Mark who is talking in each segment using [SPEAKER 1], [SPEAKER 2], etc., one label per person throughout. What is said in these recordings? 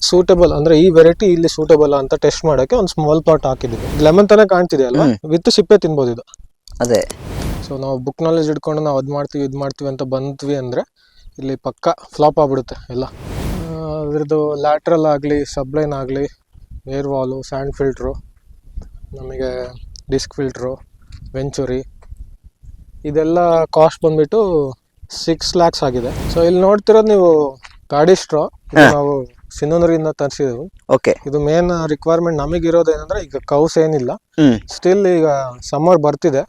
[SPEAKER 1] Suitable ಅಂದ್ರೆ ಈ variety ಇಲ್ಲಿ ಸೂಟಬಲ್ ಅಂತ ಟೆಸ್ಟ್ ಮಾಡಕ್ಕೆ ಒಂದು ಸ್ಮಾಲ್ ಪಾಟ್ ಹಾಕಿದ್ವಿ ಲೆಮನ್ ತಾನೇ ಕಾಣ್ತಿದೆ ಅಲ್ವಾ? ವಿತ್ ಸಿಪ್ಪೆ ತಿನ್ಬೋದು ಇದು.
[SPEAKER 2] ಅದೇ.
[SPEAKER 1] ಸೊ ನಾವು ಬುಕ್ ನಾಲೆಜ್ ಇಟ್ಕೊಂಡು ನಾವು ಅದು ಮಾಡ್ತೀವಿ ಇದು ಮಾಡ್ತೀವಿ ಅಂತ ಬಂದ್ವಿ ಅಂದರೆ ಇಲ್ಲಿ ಪಕ್ಕ ಫ್ಲಾಪ್ ಆಗ್ಬಿಡುತ್ತೆ ಎಲ್ಲ. ಇದ್ರದ್ದು ಅದ್ರದ್ದು ಲ್ಯಾಟ್ರಲ್ ಆಗಲಿ ಸಬ್ಲೈನ್ ಆಗಲಿ ಏರ್ ವಾಲು ಸ್ಯಾಂಡ್ ಫಿಲ್ಟ್ರು ನಮಗೆ ಡಿಸ್ಕ್ ಫಿಲ್ಟ್ರು ವೆಂಚುರಿ ಇದೆಲ್ಲ ಕಾಸ್ಟ್ ಬಂದ್ಬಿಟ್ಟು ಸಿಕ್ಸ್ ಲ್ಯಾಕ್ಸ್ ಆಗಿದೆ. ಸೊ ಇಲ್ಲಿ ನೋಡ್ತಿರೋದು ನೀವು ಗಾಡಿ ಸ್ಟ್ರಾ ನಾವು ಸಿನ್ನೂರಿಂದ ತರಿಸಿದೆವು.
[SPEAKER 2] ಓಕೆ
[SPEAKER 1] ಇದು ಮೇನ್ ರಿಕ್ವೈರ್ಮೆಂಟ್ ನಮಗಿರೋದು ಏನಂದ್ರೆ ಈಗ ಕೌಸ್ ಏನಿಲ್ಲ.
[SPEAKER 2] ಹ್ಮ್.
[SPEAKER 1] ಸ್ಟಿಲ್ ಈಗ ಸಮ್ಮರ್ ಬರ್ತಿದೆ.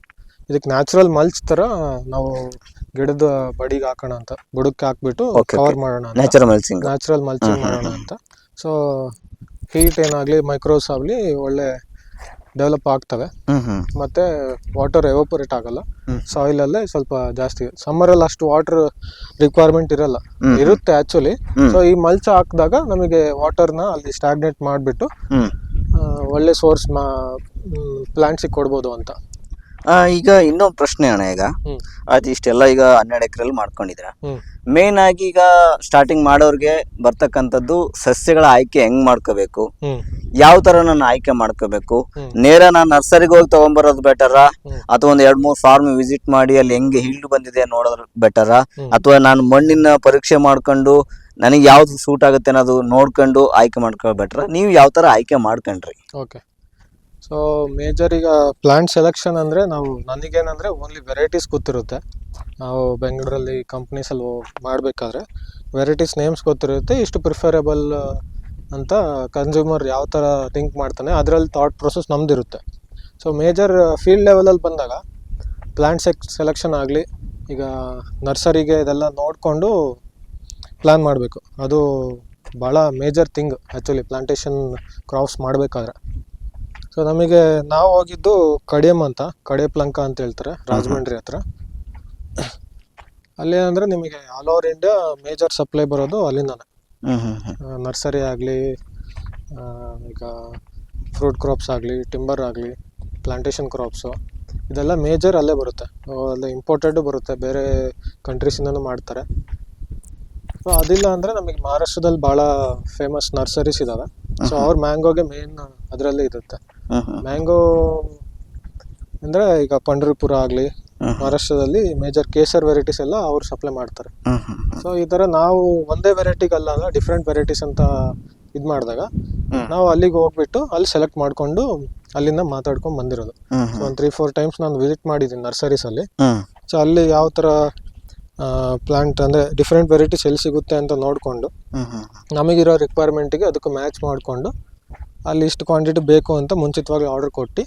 [SPEAKER 1] ಇದಕ್ಕೆ ನ್ಯಾಚುರಲ್ ಮಲ್ಚ್ ತರ ನಾವು ಗಿಡದ ಬಡಿಗೆ ಹಾಕೋಣ ಅಂತ ಬುಡಕ್ಕೆ ಹಾಕ್ಬಿಟ್ಟು
[SPEAKER 2] Okay,
[SPEAKER 1] ಕವರ್ ಮಾಡೋಣ
[SPEAKER 2] ನ್ಯಾಚುರಲ್ ಮಲ್ಚಿಂಗ್
[SPEAKER 1] ನ್ಯಾಚುರಲ್ ಮಲ್ಚಿಂಗ್ ಮಾಡೋಣ ಅಂತ. ಸೊ ಹೀಟ್ ಏನಾಗ್ಲಿ ಮೈಕ್ರೋಸ್ ಆಗ್ಲಿ ಒಳ್ಳೆ ಡೆವಲಪ್ ಆಗ್ತವೆ. ಮತ್ತೆ ವಾಟರ್ ಎವೋಪರೇಟ್ ಆಗಲ್ಲ. ಸಾಯಿಲ್ ಅಲ್ಲೇ ಸ್ವಲ್ಪ ಜಾಸ್ತಿ ಸಮ್ಮರ್ ಅಲ್ಲಿ ಅಷ್ಟು ವಾಟರ್ ರಿಕ್ವೈರ್ಮೆಂಟ್ ಇರಲ್ಲ. ಇರುತ್ತೆ ಆಕ್ಚುಲಿ. ಸೊ ಈ ಮಲ್ಚ್ ಹಾಕಿದಾಗ ನಮಗೆ ವಾಟರ್ನ ಅಲ್ಲಿ ಸ್ಟಾಗ್ನೇಟ್ ಮಾಡಿಬಿಟ್ಟು ಒಳ್ಳೆ ಸೋರ್ಸ್ ಪ್ಲಾಂಟ್ಸಿಗೆ ಕೊಡ್ಬೋದು ಅಂತ.
[SPEAKER 2] ಆ, ಈಗ ಇನ್ನೊಂದು ಪ್ರಶ್ನೆ ಅಣ್ಣ ಈಗ
[SPEAKER 1] ಹ್ಮ್.
[SPEAKER 2] ಅದು ಇಷ್ಟೆಲ್ಲ ಈಗ ಹನ್ನೆರಡು ಎಕರೆಲ್ಲಿ ಮಾಡ್ಕೊಂಡಿದ್ರ
[SPEAKER 1] ಹ್ಮ್.
[SPEAKER 2] ಮೇನ್ ಆಗಿ ಈಗ ಸ್ಟಾರ್ಟಿಂಗ್ ಮಾಡೋರ್ಗೆ ಬರ್ತಕ್ಕಂಥದ್ದು ಸಸ್ಯಗಳ ಆಯ್ಕೆ ಹೆಂಗ್ ಮಾಡ್ಕೋಬೇಕು
[SPEAKER 1] ಹ್ಮ್
[SPEAKER 2] ಯಾವ ತರ ನಾನು ಆಯ್ಕೆ ಮಾಡ್ಕೋಬೇಕು
[SPEAKER 1] ಹ್ಮ್.
[SPEAKER 2] ನೇರ ನಾನು ನರ್ಸರಿಗೆ ಹೋಗಿ ತಗೊಂಬರೋದು ಬೆಟರಾ
[SPEAKER 1] ಹ್ಮ್.
[SPEAKER 2] ಅಥವಾ ಒಂದ್ ಎರಡ್ ಮೂರ್ ಫಾರ್ಮ್ ವಿಸಿಟ್ ಮಾಡಿ ಅಲ್ಲಿ ಹೆಂಗೆ ಹಿಲ್ಡ್ ಬಂದಿದೆ ನೋಡೋದು ಬೆಟರಾ
[SPEAKER 1] ಹ್ಮ್.
[SPEAKER 2] ಅಥವಾ ನಾನು ಮಣ್ಣಿನ ಪರೀಕ್ಷೆ ಮಾಡ್ಕೊಂಡು ನನಗೆ ಯಾವ್ದು ಸೂಟ್ ಆಗುತ್ತೆ ಅನ್ನೋದು ನೋಡ್ಕೊಂಡು ಆಯ್ಕೆ ಮಾಡ್ಕೊ ಬೆಟರ ನೀವು ಯಾವ ತರ ಆಯ್ಕೆ ಮಾಡ್ಕೊಂಡ್ರಿ
[SPEAKER 1] ಓಕೆ ಸೊ ಮೇಜರ್ ಈಗ ಪ್ಲಾಂಟ್ ಸೆಲೆಕ್ಷನ್ ಅಂದರೆ ನಾವು ನನಗೇನಂದರೆ ಓನ್ಲಿ ವೆರೈಟೀಸ್ ಗೊತ್ತಿರುತ್ತೆ. ನಾವು ಬೆಂಗಳೂರಲ್ಲಿ ಕಂಪ್ನೀಸಲ್ಲಿ ಮಾಡಬೇಕಾದ್ರೆ ವೆರೈಟೀಸ್ ನೇಮ್ಸ್ ಗೊತ್ತಿರುತ್ತೆ, ಇಷ್ಟು ಪ್ರಿಫರೇಬಲ್ ಅಂತ ಕನ್ಸ್ಯೂಮರ್ ಯಾವ ಥರ ಥಿಂಕ್ ಮಾಡ್ತಾನೆ, ಅದರಲ್ಲಿ ಥಾಟ್ ಪ್ರೊಸೆಸ್ ನಮ್ದಿರುತ್ತೆ. ಸೊ ಮೇಜರ್ ಫೀಲ್ಡ್ ಲೆವೆಲಲ್ಲಿ ಬಂದಾಗ ಪ್ಲಾಂಟ್ ಸೆಕ್ ಸೆಲೆಕ್ಷನ್ ಆಗಲಿ, ಈಗ ನರ್ಸರಿಗೆ ಇದೆಲ್ಲ ನೋಡಿಕೊಂಡು ಪ್ಲ್ಯಾನ್ ಮಾಡಬೇಕು. ಅದು ಭಾಳ major thing actually plantation crops ಮಾಡಬೇಕಾದ್ರೆ. ಸೊ ನಮಗೆ ನಾವು ಹೋಗಿದ್ದು ಕಡಿಯಮ್ ಅಂತ ಕಡೆ ಪ್ಲಂಕ ಅಂತ ಹೇಳ್ತಾರೆ ರಾಜಮಂಡ್ರಿ ಹತ್ರ. ಅಲ್ಲೇನಂದ್ರೆ ನಿಮಗೆ all over India major supply ಬರೋದು ಅಲ್ಲಿಂದಾನೆ. ನರ್ಸರಿ ಆಗಲಿ ಈಗ ಫ್ರೂಟ್ ಕ್ರಾಪ್ಸ್ ಆಗಲಿ ಟಿಂಬರ್ ಆಗಲಿ ಪ್ಲಾಂಟೇಶನ್ ಕ್ರಾಪ್ಸು ಇದೆಲ್ಲ ಮೇಜರ್ ಅಲ್ಲೇ ಬರುತ್ತೆ. ಅಲ್ಲ ಅಲ್ಲೇ ಇಂಪೋರ್ಟೆಡ್ ಬರುತ್ತೆ ಬೇರೆ ಕಂಟ್ರೀಸಿಂದನೂ ಮಾಡ್ತಾರೆ. ಸೊ ಅದಿಲ್ಲ ಅಂದರೆ ನಮಗೆ ಮಹಾರಾಷ್ಟ್ರದಲ್ಲಿ ಭಾಳ ಫೇಮಸ್ ನರ್ಸರೀಸ್ ಇದ್ದಾವೆ ಸೊ ಅವ್ರ ಮ್ಯಾಂಗೋಗೆ ಮೇನ್ ಅದರಲ್ಲೇ ಇರುತ್ತೆ. ಮ್ಯಾಂಗೋ ಅಂದರೆ ಈಗ ಪಂಡರಿಪುರ ಆಗಲಿ ಮಹಾರಾಷ್ಟ್ರದಲ್ಲಿ ಮೇಜರ್ ಕೇಸರ್ ವೆರೈಟೀಸ್ ಎಲ್ಲ ಅವ್ರು ಸಪ್ಲೈ ಮಾಡ್ತಾರೆ. ಸೊ ಈ ಥರ ನಾವು ಒಂದೇ ವೆರೈಟಿಗಲ್ಲ ಡಿಫ್ರೆಂಟ್ ವೆರೈಟೀಸ್ ಅಂತ ಇದು ಮಾಡಿದಾಗ ನಾವು ಅಲ್ಲಿಗೆ ಹೋಗ್ಬಿಟ್ಟು ಅಲ್ಲಿ ಸೆಲೆಕ್ಟ್ ಮಾಡಿಕೊಂಡು ಅಲ್ಲಿಂದ ಮಾತಾಡ್ಕೊಂಡು ಬಂದಿರೋದು. ಒಂದು ತ್ರೀ ಫೋರ್ ಟೈಮ್ಸ್ ನಾನು ವಿಸಿಟ್ ಮಾಡಿದ್ದೀನಿ ನರ್ಸರೀಸಲ್ಲಿ ಸೊ ಅಲ್ಲಿ ಯಾವ ಥರ ಪ್ಲಾಂಟ್ ಅಂದರೆ ಡಿಫ್ರೆಂಟ್ ವೆರೈಟೀಸ್ ಎಲ್ಲಿ ಸಿಗುತ್ತೆ ಅಂತ ನೋಡಿಕೊಂಡು ನಮಗಿರೋ ರಿಕ್ವೈರ್ಮೆಂಟಿಗೆ ಅದಕ್ಕೆ ಮ್ಯಾಚ್ ಮಾಡಿಕೊಂಡು ಅಲ್ಲಿ ಇಷ್ಟು ಕ್ವಾಂಟಿಟಿ ಬೇಕು ಅಂತ ಮುಂಚಿತವಾಗಿ ಆರ್ಡರ್ ಕೊಟ್ಟು.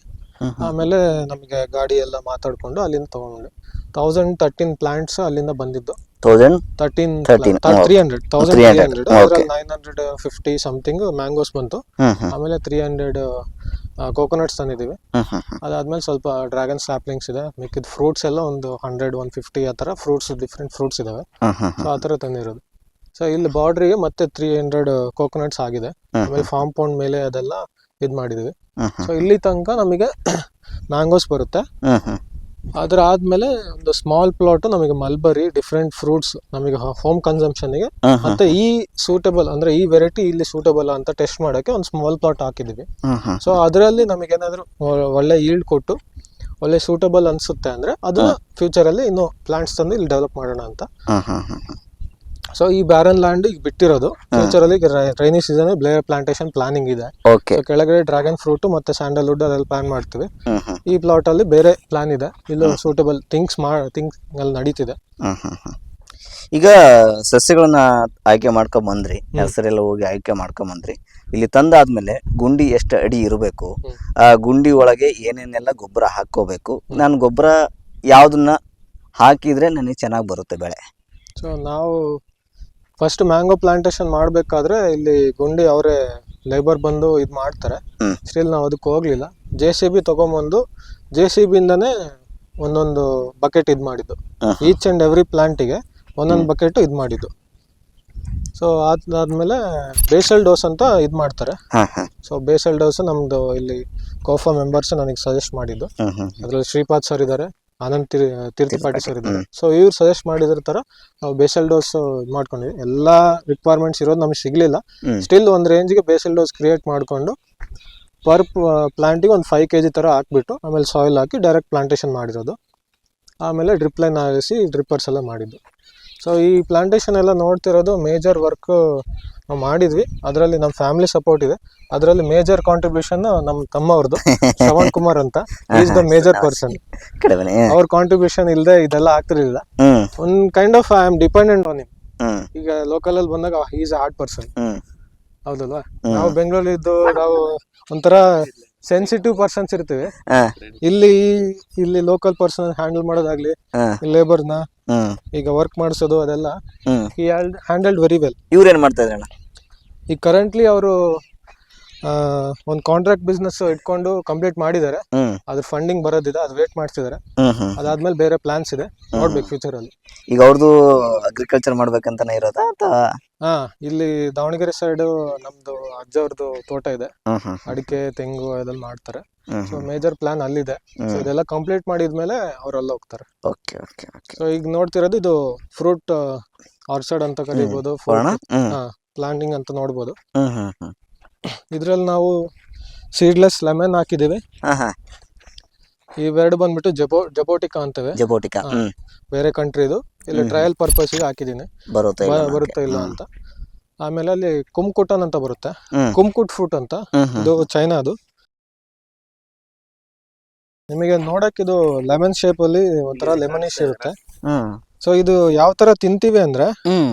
[SPEAKER 1] ಆಮೇಲೆ ನಮಗೆ ಗಾಡಿ ಎಲ್ಲ ಮಾತಾಡಿಕೊಂಡು ಅಲ್ಲಿಂದ ತೊಗೊಂಡು ತೌಸಂಡ್ ತರ್ಟೀನ್ ಪ್ಲಾಂಟ್ಸ್ ಅಲ್ಲಿಂದ ಬಂದಿದ್ದು.
[SPEAKER 2] Thousand
[SPEAKER 1] thirteen
[SPEAKER 2] 13.
[SPEAKER 1] Three hundred thousand three hundred ಅದ್ರಲ್ಲಿ nine hundred fifty something mangoes ಬಂತು. ಆಮೇಲೆ ತ್ರೀ ಹಂಡ್ರೆಡ್ ಕೋಕೋನಟ್ಸ್ ತಂದಿದ್ದೀವಿ. ಅದಾದ್ಮೇಲೆ ಸ್ವಲ್ಪ ಡ್ರ್ಯಾಗನ್ ಸ್ಯಾಪ್ಲಿಂಗ್ಸ್ ಇದೆ. ಮಿಕ್ಕಿದ ಫ್ರೂಟ್ಸ್ ಎಲ್ಲ ಒಂದು ಹಂಡ್ರೆಡ್ ಒನ್ ಫಿಫ್ಟಿ ಆ ಥರ ಫ್ರೂಟ್ಸ್ ಡಿಫ್ರೆಂಟ್ ಫ್ರೂಟ್ಸ್ ಇದಾವೆ. ಸೊ ಆ ಥರ ತಂದಿರೋದು. ಸೊ ಇಲ್ಲಿ ಬಾರ್ಡ್ರಿಗೆ ಮತ್ತೆ ತ್ರೀ ಹಂಡ್ರೆಡ್ ಕೋಕೋನಟ್ಸ್ ಆಗಿದೆ ಆಮೇಲೆ ಫಾರ್ಮ್ ಪೌಂಡ್ ಮೇಲೆ ಅದೆಲ್ಲ ಇದು
[SPEAKER 2] ಮಾಡಿದ್ವಿ.
[SPEAKER 1] ಸೊ ಇಲ್ಲಿ ತನಕ ನಮಗೆ ಮ್ಯಾಂಗೋಸ್ ಬರುತ್ತೆ. ಅದ್ರ ಆದ್ಮೇಲೆ ಒಂದು ಸ್ಮಾಲ್ ಪ್ಲಾಟ್ ನಮಗೆ ಮಲ್ಬರಿ ಡಿಫ್ರೆಂಟ್ ಫ್ರೂಟ್ಸ್ ನಮಗೆ ಹೋಮ್ ಕನ್ಸಂಪ್ಷನ್ಗೆ
[SPEAKER 2] ಹ್ಮ್ ಹ್ಮ್.
[SPEAKER 1] ಮತ್ತೆ ಈ ಸೂಟಬಲ್ ಅಂದ್ರೆ ಈ ವೆರೈಟಿ ಇಲ್ಲಿ ಸೂಟಬಲ್ ಅಂತ ಟೆಸ್ಟ್ ಮಾಡೋಕೆ ಒಂದು ಸ್ಮಾಲ್ ಪ್ಲಾಟ್
[SPEAKER 2] ಹಾಕಿದೀವಿ.
[SPEAKER 1] ಸೊ ಅದರಲ್ಲಿ ನಮಗೇನಾದರೂ ಒಳ್ಳೆ ಈಲ್ಡ್ ಕೊಟ್ಟು ಒಳ್ಳೆ ಸೂಟಬಲ್ ಅನ್ಸುತ್ತೆ ಅಂದ್ರೆ ಅದು ಫ್ಯೂಚರಲ್ಲಿ ಇನ್ನು ಪ್ಲಾಂಟ್ಸ್ ತಂದು ಇಲ್ಲಿ ಡೆವಲಪ್ ಮಾಡೋಣ ಅಂತ. ಸೊ ಈ ಬ್ಯಾರನ್ ಲ್ಯಾಂಡ್ ಈಗ ಬಿಟ್ಟಿರೋದು. ಫ್ಯೂಚರಲ್ಲಿ ರೈನಿ ಸೀಸನ್ ಬ್ಲೇಯರ್ ಪ್ಲಾಂಟೇಶನ್ ಪ್ಲಾನಿಂಗ್ ಇದೆ.
[SPEAKER 2] ಓಕೆ
[SPEAKER 1] ಕೆಳಗಡೆ ಡ್ರ್ಯಾಗನ್ ಫ್ರೂಟ್ ಮತ್ತೆ ಸ್ಯಾಂಡಲ್ವುಡ್ ಅದೆಲ್ಲ ಪ್ಲಾನ್ ಮಾಡ್ತೀವಿ. ಈ ಪ್ಲಾಟ್ ಅಲ್ಲಿ ಬೇರೆ ಪ್ಲಾನ್ ಇದೆ. ಇಲ್ಲೂ ಸೂಟಬಲ್ ಥಿಂಗ್ಸ್ ಮಾ ಥಿಂಗ್ಸ್ ಅಲ್ಲಿ ನಡೀತಿದೆ.
[SPEAKER 2] ಈಗ ಸಸ್ಯಗಳನ್ನ ಆಯ್ಕೆ ಮಾಡ್ಕೊಂಡ್ ಬಂದ್ರಿ. ನರ್ಸರಿ ಎಲ್ಲ ಹೋಗಿ ಆಯ್ಕೆ ಮಾಡ್ಕೊಂಡ್ ಬಂದ್ರಿ. ಇಲ್ಲಿ ತಂದಾದ್ಮೇಲೆ ಗುಂಡಿ ಎಷ್ಟು ಅಡಿ ಇರಬೇಕು? ಆ ಗುಂಡಿ ಒಳಗೆ ಏನೇನೆಲ್ಲ ಗೊಬ್ಬರ ಹಾಕೋಬೇಕು ನಾನು ಗೊಬ್ಬರ ಯಾವ್ದನ್ನ ಹಾಕಿದ್ರೆ ನನಗೆ ಚೆನ್ನಾಗಿ ಬರುತ್ತೆ ಬೆಳೆ.
[SPEAKER 1] ಸೊ ನಾವು ಫಸ್ಟ್ ಮ್ಯಾಂಗೋ ಪ್ಲಾಂಟೇಶನ್ ಮಾಡಬೇಕಾದ್ರೆ ಇಲ್ಲಿ ಗುಂಡಿ ಅವರೇ ಲೇಬರ್ ಬಂದು ಇದು ಮಾಡ್ತಾರೆ. ಸ್ಟಿಲ್ ನಾವು ಅದಕ್ಕೆ ಹೋಗ್ಲಿಲ್ಲ. ಜೆ ಸಿ ಬಿ ತೊಗೊಂಬಂದು ಜೆ ಸಿ ಬಿಯಿಂದನೇ ಒಂದೊಂದು ಬಕೆಟ್ ಇದು ಮಾಡಿದ್ದು. ಈಚ್ ಆ್ಯಂಡ್ ಎವ್ರಿ ಪ್ಲಾಂಟಿಗೆ ಒಂದೊಂದು ಬಕೆಟ್ ಇದು ಮಾಡಿದ್ದು. ಸೊ ಅದಾದ್ಮೇಲೆ ಬೇಸಲ್ ಡೋಸ್ ಅಂತ ಇದು ಮಾಡ್ತಾರೆ. ಸೊ ಬೇಸಲ್ ಡೋಸ್ ನಮ್ದು ಇಲ್ಲಿ ಕೋಫಾ ಮೆಂಬರ್ಸ್ ನನಗೆ ಸಜೆಸ್ಟ್ ಮಾಡಿದ್ದು. ಅದರಲ್ಲಿ ಶ್ರೀಪಾದ್ ಸರ್ ಇದ್ದಾರೆ ಆನಂದ್ ತಿರ್ ತೀರ್ಥಪಾಟಿ
[SPEAKER 2] ತೀರ್ಥಪಾಟಿ,
[SPEAKER 1] ಸರ್ ಇದ್ದಾರೆ. ಸೊ ಇವ್ರು ಸಜೆಸ್ಟ್ ಮಾಡಿದ್ರ ತರ ನಾವು ಬೇಸಲ್ ಡೋಸ್ ಇದು ಮಾಡ್ಕೊಂಡಿವಿ. ಎಲ್ಲಾ ರಿಕ್ವೈರ್ಮೆಂಟ್ಸ್ ಇರೋದು ನಮ್ಗೆ ಸಿಗ್ಲಿಲ್ಲ. ಸ್ಟಿಲ್ ಒಂದು ರೇಂಜ್ಗೆ ಬೇಸಲ್ ಡೋಸ್ ಕ್ರಿಯೇಟ್ ಮಾಡ್ಕೊಂಡು ಪರ್ ಪ್ಲಾಂಟಿಗೆ ಒಂದು ಫೈವ್ ಕೆ ಜಿ ಥರ ಹಾಕ್ಬಿಟ್ಟು ಆಮೇಲೆ ಸಾಯಿಲ್ ಹಾಕಿ ಡೈರೆಕ್ಟ್ ಪ್ಲಾಂಟೇಶನ್ ಮಾಡಿರೋದು. ಆಮೇಲೆ ಡ್ರಿಪ್ ಲೈನ್ ಆರಿಸಿ ಡ್ರಿಪ್ಪರ್ಸ್ ಎಲ್ಲ ಮಾಡಿದ್ದು. ಸೊ ಈ ಪ್ಲಾಂಟೇಶನ್ ಎಲ್ಲ ನೋಡ್ತಿರೋದು ಮೇಜರ್ ವರ್ಕ್ ನಾವು ಮಾಡಿದ್ವಿ. ಅದರಲ್ಲಿ ನಮ್ಮ ಫ್ಯಾಮಿಲಿ ಸಪೋರ್ಟ್ ಇದೆ. ಅದರಲ್ಲಿ ಮೇಜರ್ ಕಾಂಟ್ರಿಬ್ಯೂಷನ್ ನಮ್ಮ ತಮ್ಮವ್ರದ್ದು ಶ್ರವಣ್ ಕುಮಾರ್ ಅಂತ. ಈಸ್ ದ ಮೇಜರ್ ಪರ್ಸನ್ ಅವ್ರ ಕಾಂಟ್ರಿಬ್ಯೂಷನ್ ಇಲ್ಲದೆ ಇದೆಲ್ಲ ಆಗ್ತಿರ್ಲಿಲ್ಲ. ಒಂದ್ kind of I am dependent on ಈಗ ಲೋಕಲ್ ಅಲ್ಲಿ ಬಂದಾಗ ಈಸ್ ಹಾರ್ಡ್ ಪರ್ಸನ್ ಹೌದಲ್ವಾ. ನಾವು ಬೆಂಗಳೂರಲ್ಲಿ ಇದ್ದು ನಾವು ಒಂಥರ ಸೆನ್ಸಿಟಿವ್ ಪರ್ಸನ್ಸ್ ಇರ್ತೀವಿ. ಇಲ್ಲಿ ಇಲ್ಲಿ ಲೋಕಲ್ ಪರ್ಸನ್ ಹ್ಯಾಂಡಲ್ ಮಾಡೋದಾಗ್ಲಿ ಲೇಬರ್ನ ಈಗ ವರ್ಕ್ ಮಾಡಿಸೋದು ಅದೆಲ್ಲ ಹ್ಯಾಂಡಲ್ಡ್ ವೆರಿ ವೆಲ್
[SPEAKER 2] ಇವ್ರೇನ್ ಮಾಡ್ತಾ ಇದ್ರಣ್ಣ?
[SPEAKER 1] ಈಗ ಕರೆಂಟ್ಲಿ ಅವರು ಒಂದು ಕಾಂಟ್ರಾಕ್ಟ್ ಬಿಸ್ನೆಸ್ ಇಟ್ಕೊಂಡು ಕಂಪ್ಲೀಟ್ ಮಾಡಿದ್ದಾರೆ ಅದ್ರ ಫಂಡಿಂಗ್ ಬರೋದಿದೆ ಅದು ವೇಟ್ ಮಾಡ್ತಿದ್ದಾರೆ ಅದಾದ್ಮೇಲೆ ಬೇರೆ ಪ್ಲಾನ್ಸ್ ಇದೆ. ನೋಡ್ಬೇಕು ಫ್ಯೂಚರ್ ಅಲ್ಲಿ.
[SPEAKER 2] ಈಗ ಅವ್ರದ್ದು ಅಗ್ರಿಕಲ್ಚರ್ ಮಾಡ್ಬೇಕಂತಾನೆ ಇರೋದಾ ಅಥವಾ?
[SPEAKER 1] ಹಾ ಇಲ್ಲಿ ದಾವಣಗೆರೆ ಸೈಡ್ ನಮ್ದು ಅಜ್ಜವ್ರದ್ದು ತೋಟ ಇದೆ. ಅಡಿಕೆ ತೆಂಗು ಅದೆಲ್ಲ ಮಾಡ್ತಾರೆ. ಸೊ ಮೇಜರ್ ಪ್ಲಾನ್ ಅಲ್ಲಿದೆ. ಸೊ ಇದೆಲ್ಲ ಕಂಪ್ಲೀಟ್ ಮಾಡಿದ್ಮೇಲೆ ಅವರೆಲ್ಲ ಹೋಗ್ತಾರೆ.
[SPEAKER 2] ಓಕೆ ಓಕೆ
[SPEAKER 1] ಸೊ ಈಗ ನೋಡ್ತಿರೋದು ಇದು ಫ್ರೂಟ್ ಆರ್ಚರ್ಡ್ ಅಂತ
[SPEAKER 2] ಹ್ಮ್.
[SPEAKER 1] ಪ್ಲಾಂಟಿಂಗ್ ಅಂತ ನೋಡ್ಬೋದು. ಇದ್ರಲ್ಲಿ ನಾವು ಸೀಡ್ಲೆಸ್ ಲೆಮನ್ ಹಾಕಿದೀವಿ ಇವೆರಡು ಬಂದ್ಬಿಟ್ಟು ಜಬೋ ಜಬೋಟಿಕಾ ಅಂತವೆ.
[SPEAKER 2] ಜಬೋಟಿಕಾ
[SPEAKER 1] ಬೇರೆ ಕಂಟ್ರಿದು ಇಲ್ಲಿ ಟ್ರಯಲ್ ಪರ್ಪಸ್ಗೆ ಹಾಕಿದ್ದೀನಿ.
[SPEAKER 2] ಬರುತ್ತೆ
[SPEAKER 1] ಬ- ಬರುತ್ತಾ ಇಲ್ಲ ಅಂತ. ಆಮೇಲೆ ಅಲ್ಲಿ ಕುಮ್ಕುಟನ್ ಅಂತ ಬರುತ್ತೆ. ಕುಮ್ಕುಟ್ ಫ್ರೂಟ್ ಅಂತ. ಇದು ಚೈನಾ ಅದು. ನಿಮಗೆ ನೋಡಕ್ ಇದು ಲೆಮನ್ ಶೇಪ್ ಅಲ್ಲಿ ಒಂಥರ ಲೆಮನಿಶ್ ಇರುತ್ತೆ. ಸೊ ಇದು ಯಾವ ತರ ತಿಂತೀವಿ ಅಂದ್ರೆ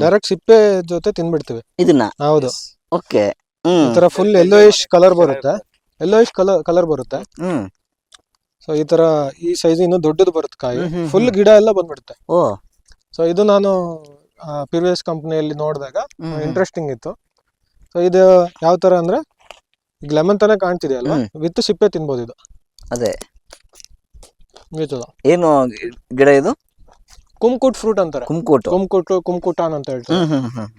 [SPEAKER 1] ಡೈರೆಕ್ಟ್ ಸಿಪ್ಪೆ ಜೊತೆ ತಿನ್ಬಿಡ್ತೀವಿ.
[SPEAKER 2] ಇದನ್ನ?
[SPEAKER 1] ಹೌದು.
[SPEAKER 2] ಓಕೆ
[SPEAKER 1] ಈ ತರ ಫುಲ್ ಎಲ್ಲೋಯಿಶ್ ಕಲರ್ ಬರುತ್ತೆ. ಎಲ್ಲೋಯಿಶ್ ಕಲರ್ ಕಲರ್ ಬರುತ್ತೆ. ಸೊ ಈ ತರ ಈ ಸೈಜ್ ಇನ್ನು ದೊಡ್ಡದು ಬರುತ್ತೆ ಕಾಯಿ. ಫುಲ್ ಗಿಡ ಎಲ್ಲ ಬಂದ್ಬಿಡುತ್ತೆ.
[SPEAKER 2] ಓ.
[SPEAKER 1] ಸೊ ಇದು ನಾನು ಪ್ರಿವಿಯಸ್ ಕಂಪ್ನಿಯಲ್ಲಿ ನೋಡಿದಾಗ. ಇಂಟ್ರೆಸ್ಟಿಂಗ್ ಇತ್ತು. ಸೊ ಇದು ಯಾವ ತರ ಅಂದ್ರೆ ಈಗ ಲೆಮನ್ ತಾನೇ ಕಾಣ್ತಿದೆ ಅಲ್ವಾ. ವಿತ್ ಸಿಪ್ಪೆ ತಿನ್ಬೋದು ಇದು.
[SPEAKER 2] ಅದೇ. ಏನು ಗಿಡ ಇದು?
[SPEAKER 1] ಕುಮ್ಕುಟ್ ಫ್ರೂಟ್ ಅಂತಾರೆ.
[SPEAKER 2] ಕುಮ್ಕೋಟು.
[SPEAKER 1] ಕುಮ್ಕುಟ್ ಕುಮ್ಕುಟಾನ್ ಅಂತ ಹೇಳ್ತಾರೆ.
[SPEAKER 2] ಹ್ಮ್ ಹ್ಮ್ ಹ್ಮ್.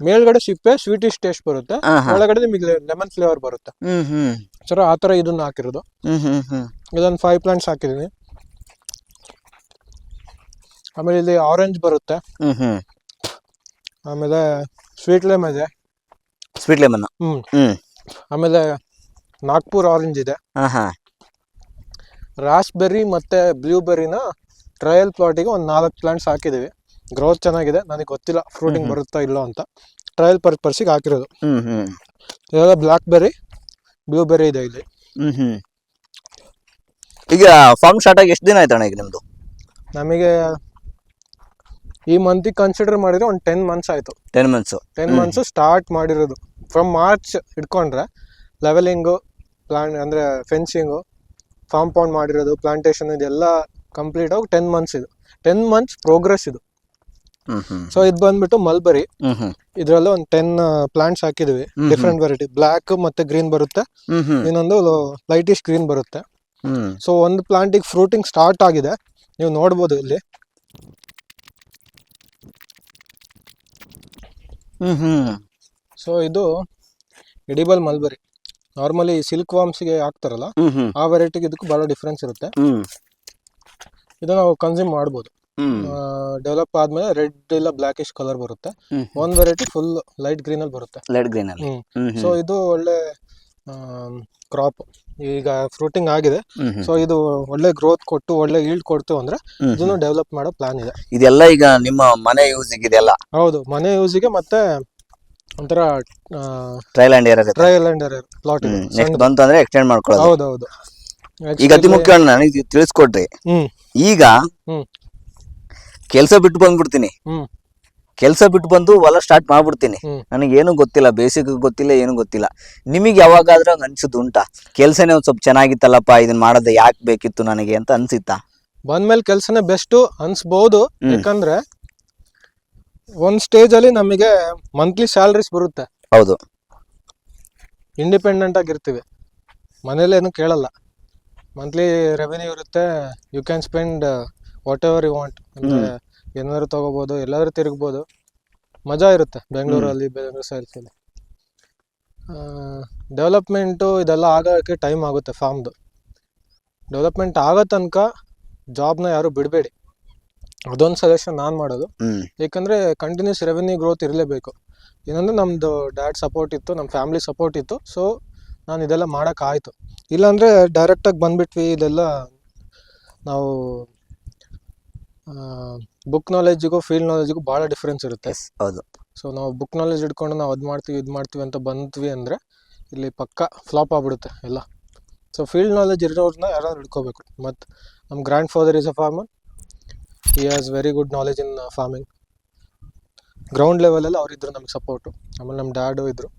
[SPEAKER 1] ಮೇಲ್ಗಡೆ ಸಿಪ್ಪೆ ಸ್ವೀಟಿಶ್ ಟೇಸ್ಟ್ ಬರುತ್ತೆ. ಒಳಗಡೆ ನಿಮಗೆ ಲೆಮನ್ ಫ್ಲೇವರ್ ಬರುತ್ತೆ.
[SPEAKER 2] ಹ್ಮ್ ಹ್ಮ್.
[SPEAKER 1] ಸರ್ ಆ ತರ ಇದನ್ನ ಹಾಕಿರೋದು.
[SPEAKER 2] ಹ್ಮ್ ಹ್ಮ್ ಹ್ಮ್.
[SPEAKER 1] ಇದೊಂದು ಫೈವ್ ಪ್ಲಾಂಟ್ಸ್ ಹಾಕಿದೀನಿ ಆಮೇಲೆ ಇಲ್ಲಿ ಆರೆಂಜ್ ಬರುತ್ತೆ.
[SPEAKER 2] ಹ್ಮ್ ಹ್ಮ್.
[SPEAKER 1] ಆಮೇಲೆ ಸ್ವೀಟ್ ಲೆಮ್ ಇದೆ.
[SPEAKER 2] Sweet lemon
[SPEAKER 1] hmm.
[SPEAKER 2] ಹ್ಮ್.
[SPEAKER 1] ಆಮೇಲೆ ನಾಗ್ಪುರ್ ಆರೆಂಜ್ ಇದೆ.
[SPEAKER 2] ಹಾ ಹಾ
[SPEAKER 1] ರಾಸ್ಬೆರ್ರಿ ಮತ್ತೆ ಬ್ಲೂಬೆರ್ರಿನ ಟ್ರಯಲ್ ಪ್ಲಾಟಿಗೆ ಒಂದು ನಾಲ್ಕು ಪ್ಲಾಂಟ್ಸ್ ಹಾಕಿದ್ದೀವಿ ಗ್ರೋತ್ ಚೆನ್ನಾಗಿದೆ. ನನಗೆ ಗೊತ್ತಿಲ್ಲ ಫ್ರೂಟಿಂಗ್ ಬರುತ್ತಾ ಇಲ್ಲೋ ಅಂತ. ಟ್ರಯಲ್ ಪರ್ಪಸ್ಗೆ ಹಾಕಿರೋದು. ಇದೆಲ್ಲ ಬ್ಲ್ಯಾಕ್ ಬೆರ್ರಿ ಬ್ಲೂಬೆರ್ರಿ ಇದೆ ಇಲ್ಲಿ.
[SPEAKER 2] ಈಗ ಫಾರ್ಮ್ ಸ್ಟಾರ್ಟ್ ಆಗಿ ಎಷ್ಟು ದಿನ ಆಯ್ತಣ್ಣ ಈಗ ನಿಮ್ದು?
[SPEAKER 1] ನಮಗೆ ಈ ಮಂತಿಗೆ ಕನ್ಸಿಡರ್ ಮಾಡಿದ್ರೆ ಒಂದು ಟೆನ್ ಮಂತ್ಸ್ ಆಯಿತು.
[SPEAKER 2] Ten months
[SPEAKER 1] ten months start ಮಾಡಿರೋದು. ಫ್ರಮ್ ಮಾರ್ಚ್ ಇಟ್ಕೊಂಡ್ರೆ ಲೆವೆಲಿಂಗು ಪ್ಲಾನ್ ಅಂದರೆ ಫೆನ್ಸಿಂಗು ಕಾಂಪೌಂಡ್ ಮಾಡಿರೋದು ಪ್ಲಾಂಟೇಶನ್ ಇದೆಲ್ಲ ಕಂಪ್ಲೀಟ್ ಆಗಿ ಟೆನ್ ಮಂತ್ಸ್ ಇದು. ಟೆನ್ ಮಂತ್ಸ್ ಪ್ರೋಗ್ರೆಸ್ ಇದು. ಸೊ ಇದು ಬಂದ್ಬಿಟ್ಟು ಮಲ್ಬರಿ ಇದ್ರಲ್ಲಿ ಒಂದು ಟೆನ್ ಪ್ಲಾಂಟ್ಸ್ ಹಾಕಿದ್ವಿ. ಡಿಫ್ರೆಂಟ್ ವೆರೈಟಿ ಬ್ಲಾಕ್ ಮತ್ತೆ ಗ್ರೀನ್ ಬರುತ್ತೆ. ಇನ್ನೊಂದು ಲೈಟಿಶ್ ಗ್ರೀನ್ ಬರುತ್ತೆ. ಸೊ ಒಂದು ಪ್ಲಾಂಟಿಗೆ ಫ್ರೂಟಿಂಗ್ ಸ್ಟಾರ್ಟ್ ಆಗಿದೆ. ನೀವು ನೋಡ್ಬೋದು ಇಲ್ಲಿ. ಸೊ ಇದು ಎಡಿಬಲ್ ಮಲ್ಬರಿ ನಾರ್ಮಲಿ ಸಿಲ್ಕ್ ವಾಮ್ಸ್ಗೆ ಹಾಕ್ತಾರಲ್ಲ ಆ ವೆರೈಟಿಗೆ ಇದಕ್ಕೂ ಭಾಳ ಡಿಫ್ರೆನ್ಸ್ ಇರುತ್ತೆ. ಇದು ನಾವು ಕನ್ಸ್ಯೂಮ್ ಮಾಡ್ಬೋದು. ಡೆವಲಪ್ ಆದ್ಮೇಲೆ ರೆಡ್ ಇಲ್ಲ ಬ್ಲಾಕಿಶ್ ಕಲರ್ ಬರುತ್ತೆ. ಒಂದ್ ವೆರೈಟಿ ಫುಲ್ ಲೈಟ್ ಗ್ರೀನ್ ಅಲ್ಲಿ ಬರುತ್ತೆ.
[SPEAKER 2] ಲೈಟ್ ಗ್ರೀನ್ ಅಲ್ಲಿ.
[SPEAKER 1] ಸೊ ಇದು ಒಳ್ಳೆ ಕ್ರಾಪ್ ಈಗ ಫ್ರೂಟಿಂಗ್ ಆಗಿದೆ. ಸೊ ಇದು ಒಳ್ಳೆ ಗ್ರೋತ್ ಕೊಟ್ಟು ಒಳ್ಳೆ ಈಲ್ಡ್ ಕೊಡ್ತು ಅಂದ್ರೆ ಇದನ್ನು ಡೆವಲಪ್ ಮಾಡೋ ಪ್ಲಾನ್ ಇದೆ.
[SPEAKER 2] ಇದೆಲ್ಲ ಈಗ ನಿಮ್ಮ ಮನೆ ಯೂಸಿಗೆ ಇದೆಲ್ಲ
[SPEAKER 1] ಹೌದು. ಮನೆ ಯೂಸಿಗೆ ಮತ್ತೆ ಒಂಥರ
[SPEAKER 2] trial and error
[SPEAKER 1] trial and plot ಇದೆ.
[SPEAKER 2] ನೆಕ್ಸ್ಟ್ ಬಂತು ಅಂದ್ರೆ ಎಕ್ಸ್ಟೆಂಡ್ ಮಾಡ್ಕೊಳ್ಳೋದು.
[SPEAKER 1] ಹೌದು ಹೌದು
[SPEAKER 2] ಈಗ ಅತಿ ಮುಖ್ಯ ನನಗೆ ತಿಳಿಸ್ಕೊಡ್ರಿ
[SPEAKER 1] ಹ್ಮ್.
[SPEAKER 2] ಈಗ ಕೆಲಸ ಬಿಟ್ಟು ಬಂದ್ಬಿಡ್ತೀನಿ. ಕೆಲ್ಸ ಬಿಟ್ಟು ಬಂದು ಹೊಲ ಸ್ಟಾರ್ಟ್ ಮಾಡ್ಬಿಡ್ತೀನಿ.
[SPEAKER 1] ನನಗೆ
[SPEAKER 2] ಏನು ಗೊತ್ತಿಲ್ಲ ಬೇಸಿಕ್ ಗೊತ್ತಿಲ್ಲ ಏನು ಗೊತ್ತಿಲ್ಲ. ನಿಮಗೆ ಯಾವಾಗಾದ್ರೂ ಹಂಗ ಅನ್ಸುದು ಉಂಟಾ? ಕೆಲ್ಸನೇ ಒಂದ್ ಸ್ವಲ್ಪ ಚೆನ್ನಾಗಿತ್ತಲ್ಲಪ್ಪ ಇದನ್ನ ಮಾಡೋದು ಯಾಕೆ ಬೇಕಿತ್ತು ನನಗೆ ಅಂತ ಅನ್ಸಿತ್ತಾ?
[SPEAKER 1] ಬಂದ್ಮೇಲೆ ಕೆಲ್ಸನೇ ಬೆಸ್ಟ್ ಅನ್ಸ್ಬೋದು. ಯಾಕಂದ್ರೆ ಒಂದ್ ಸ್ಟೇಜ್ ಅಲ್ಲಿ ನಮಗೆ ಮಂತ್ಲಿ ಸ್ಯಾಲ್ರೀಸ್ ಬರುತ್ತೆ.
[SPEAKER 2] ಹೌದು.
[SPEAKER 1] ಇಂಡಿಪೆಂಡೆಂಟ್ ಆಗಿರ್ತೀವಿ ಮನೇಲಿ ಏನು ಕೇಳಲ್ಲ. ಮಂತ್ಲಿ ರೆವೆನ್ಯೂ ಇರುತ್ತೆ. You can spend whatever you want ಅಂದ್ರೆ ಏನಾದ್ರು ತಗೋಬಹುದು ಎಲ್ಲಾದ್ರೂ ತಿರುಗ್ಬೋದು. ಮಜಾ ಇರುತ್ತೆ ಬೆಂಗಳೂರಲ್ಲಿ ಬೆಂಗಳೂರು ಸೈಡ್ಸಲ್ಲಿ ಡೆವಲಪ್ಮೆಂಟು ಇದೆಲ್ಲ ಆಗೋಕ್ಕೆ ಟೈಮ್ ಆಗುತ್ತೆ ಫಾರ್ಮ್ದು ಡೆವಲಪ್ಮೆಂಟ್ ಆಗೋ ತನಕ ಜಾಬ್ನ ಯಾರು ಬಿಡಬೇಡಿ. ಅದೊಂದು ಸಜೆಷನ್ ನಾನು ಮಾಡೋದು. ಏಕೆಂದರೆ ಕಂಟಿನ್ಯೂಸ್ ರೆವೆನ್ಯೂ ಗ್ರೋತ್ ಇರಲೇಬೇಕು. ಏನಂದ್ರೆ ನಮ್ಮದು ಡ್ಯಾಡ್ ಸಪೋರ್ಟ್ ಇತ್ತು ನಮ್ಮ ಫ್ಯಾಮಿಲಿ ಸಪೋರ್ಟ್ ಇತ್ತು. ಸೊ ನಾನು ಇದೆಲ್ಲ ಮಾಡೋಕ್ಕಾಯಿತು. ಇಲ್ಲಾಂದರೆ ಡೈರೆಕ್ಟಾಗಿ ಬಂದುಬಿಟ್ವಿ ಇದೆಲ್ಲ ನಾವು ಬುಕ್ ನಾಲೆಜಿಗೂ ಫೀಲ್ಡ್ ನಾಲೆಜಿಗೂ ಭಾಳ ಡಿಫ್ರೆನ್ಸ್ ಇರುತ್ತೆ.
[SPEAKER 2] ಹೌದು.
[SPEAKER 1] ಸೊ ನಾವು ಬುಕ್ ನಾಲೆಜ್ ಇಟ್ಕೊಂಡು ನಾವು ಅದು ಮಾಡ್ತೀವಿ ಇದು ಮಾಡ್ತೀವಿ ಅಂತ ಬಂದ್ವಿ ಅಂದರೆ ಇಲ್ಲಿ ಪಕ್ಕ ಫ್ಲಾಪ್ ಆಗ್ಬಿಡುತ್ತೆ ಎಲ್ಲ. ಸೊ ಫೀಲ್ಡ್ ನಾಲೆಜ್ ಇರೋರನ್ನ ಯಾರಾದ್ರು ಹಿಡ್ಕೋಬೇಕು. ಮತ್ತು ನಮ್ಮ grandfather is a farmer he has very good knowledge in farming ground ಲೆವೆಲಲ್ಲಿ ಅವರಿದ್ದರು ನಮಗೆ ಸಪೋರ್ಟು ಆಮೇಲೆ ನಮ್ಮ ಡ್ಯಾಡು ಇದ್ದರು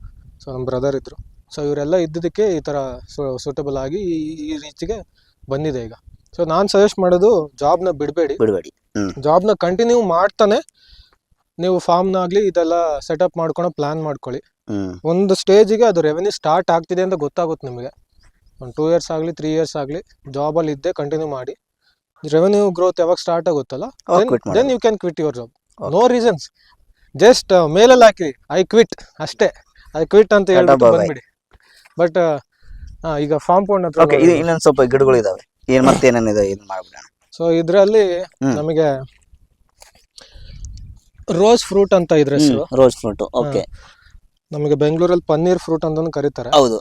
[SPEAKER 1] ಸೊ ನಮ್ಮ ಬ್ರದರ್ ಇದ್ದರು ಸೊ ಇವರೆಲ್ಲ ಇದ್ದಿದ್ದಕ್ಕೆ ಈ ಥರ ಸೂಟಬಲ್ ಆಗಿ ಈ ರೀತಿಗೆ ಬಂದಿದೆ ಈಗ. ಸೊ ನಾನು ಸಜೆಸ್ಟ್ ಮಾಡೋದು ಜಾಬ್ನ ಬಿಡಬೇಡಿ.
[SPEAKER 2] ಬಿಡಬೇಡಿ.
[SPEAKER 1] ಜಾಬ್ನ ಕಂಟಿನ್ಯೂ ಮಾಡ್ತಾನೆ. ನೀವು ಫಾರ್ಮ್ನಾಗಲಿ ಇದೆಲ್ಲ ಸೆಟಪ್ ಮಾಡ್ಕೊಳೋ ಪ್ಲಾನ್ ಮಾಡ್ಕೊಳ್ಳಿ. ಒಂದು ಸ್ಟೇಜಿಗೆ ಅದು ರೆವೆನ್ಯೂ ಸ್ಟಾರ್ಟ್ ಆಗ್ತಿದೆ ಅಂತ ಗೊತ್ತಾಗುತ್ತೆ ನಿಮಗೆ. ಒಂದು ಟೂ ಇಯರ್ಸ್ ಆಗಲಿ ತ್ರೀ ಇಯರ್ಸ್ ಆಗಲಿ ಜಾಬಲ್ಲಿ ಇದ್ದೇ ಕಂಟಿನ್ಯೂ ಮಾಡಿ. ರೆವೆನ್ಯೂ ಗ್ರೋತ್ ಯಾವಾಗ ಸ್ಟಾರ್ಟ್ ಆಗುತ್ತಲ್ಲ? Then you can quit your job no reasons just ಮೇಲಲ್ಲಿ ಹಾಕಿ. ಐ ಕ್ವಿಟ್ ಅಷ್ಟೇ. ಐ ಕ್ವಿಟ್ ಅಂತ ಹೇಳ್ಬಿಟ್ಟು. ಬಂದ್ಬಿಡಿ. ಬಟ್ ಈಗ ಫಾರ್ಮ್ ಪೌಂಡ್ ಹತ್ರ
[SPEAKER 2] ಓಕೆ ಇದು ಸ್ವಲ್ಪ ಗಿಡಗಳು ಇದಾವೆ. ಏನ್ ಮತ್ತೆ ಏನೇನಿದೆ ಇದು ಮಾಡ್ಬಿಡೋಣ.
[SPEAKER 1] ಸೊ ಇದರಲ್ಲಿ ನಮಗೆ ರೋಸ್ ಫ್ರೂಟ್ ಅಂತ ಇದ್ರೆ
[SPEAKER 2] ರೋಸ್ ಫ್ರೂಟ್ ಓಕೆ
[SPEAKER 1] ನಮಗೆ ಬೆಂಗಳೂರಲ್ಲಿ ಪನ್ನೀರ್ ಫ್ರೂಟ್ ಅಂತಾನು ಕರೀತಾರೆ.
[SPEAKER 2] ಹೌದು.